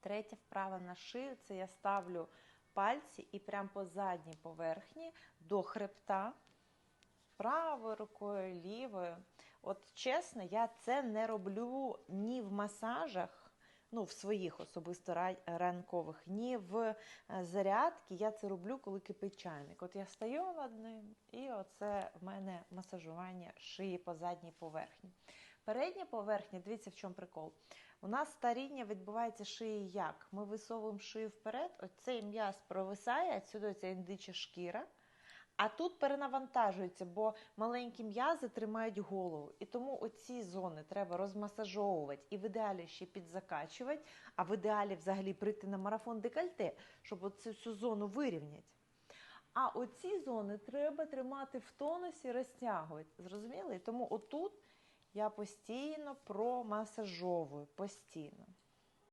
Третя вправа на шию це я ставлю пальці і прямо по задній поверхні до хребта, правою рукою, лівою. От чесно, я це не роблю ні в масажах, ну, в своїх особисто ранкових, ні в е, зарядки. Я це роблю, коли кипить чайник. От я стою над ним, і оце в мене масажування шиї по задній поверхні. Передня поверхня, дивіться, в чому прикол. У нас старіння відбувається шиї як? Ми висовуємо шию вперед, оцей м'яз провисає, отсюди ця індича шкіра. А тут перенавантажується, бо маленькі м'язи тримають голову. І тому оці зони треба розмасажовувати і в ідеалі ще підзакачувати, а в ідеалі взагалі прийти на марафон декольте, щоб оцю всю зону вирівняти. А оці зони треба тримати в тонусі, розтягувати. Зрозуміли? Тому отут я постійно промасажовую, постійно.